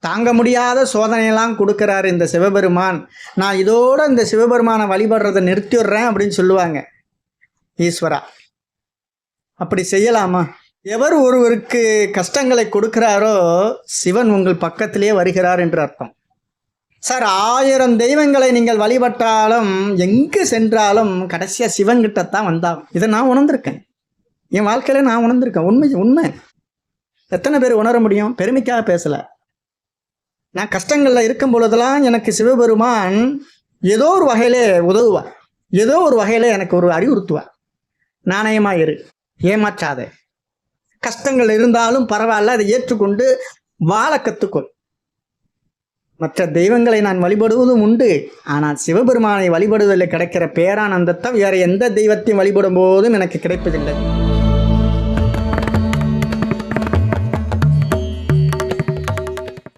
தாங்க முடியாத சோதனையெல்லாம் கொடுக்குறாரு இந்த சிவபெருமான். நான் இதோட இந்த சிவபெருமானை வழிபடுறதை நிறுத்திடுறேன் அப்படின்னு சொல்லுவாங்க. ஈஸ்வரா அப்படி செய்யலாமா? எவர் ஒருவருக்கு கஷ்டங்களை கொடுக்கிறாரோ சிவன் உங்கள் பக்கத்திலே வருகிறார் என்று அர்த்தம். சார் ஆயிரம் தெய்வங்களை நீங்கள் வழிபட்டாலும் எங்கே சென்றாலும் கடைசியாக சிவன்கிட்ட தான் வந்தாகும். இதை நான் உணர்ந்திருக்கேன். என் வாழ்க்கையில நான் உணர்ந்திருக்கேன். உண்மை உண்மை. எத்தனை பேர் உணர முடியும்? பெருமைக்காக பேசலை. நான் கஷ்டங்களில் இருக்கும் பொழுதெல்லாம் எனக்கு சிவபெருமான் ஏதோ ஒரு வகையிலே உதவுவார். ஏதோ ஒரு வகையில் எனக்கு ஒரு அறிவுறுத்துவார். நாணயமாக இரு ஏமாற்றாதே. கஷ்டங்கள் இருந்தாலும் பரவாயில்ல அதை ஏற்றுக்கொண்டு வாழ கற்றுக்கொள் மற்ற தெய்வங்களை நான் வழிபடுவதும் உண்டு. ஆனால் சிவபெருமானை வழிபடுவதில் கிடைக்கிற பேரானந்தத்தை வேறு எந்த தெய்வத்தையும் வழிபடும் போதும் எனக்கு கிடைப்பதில்லை.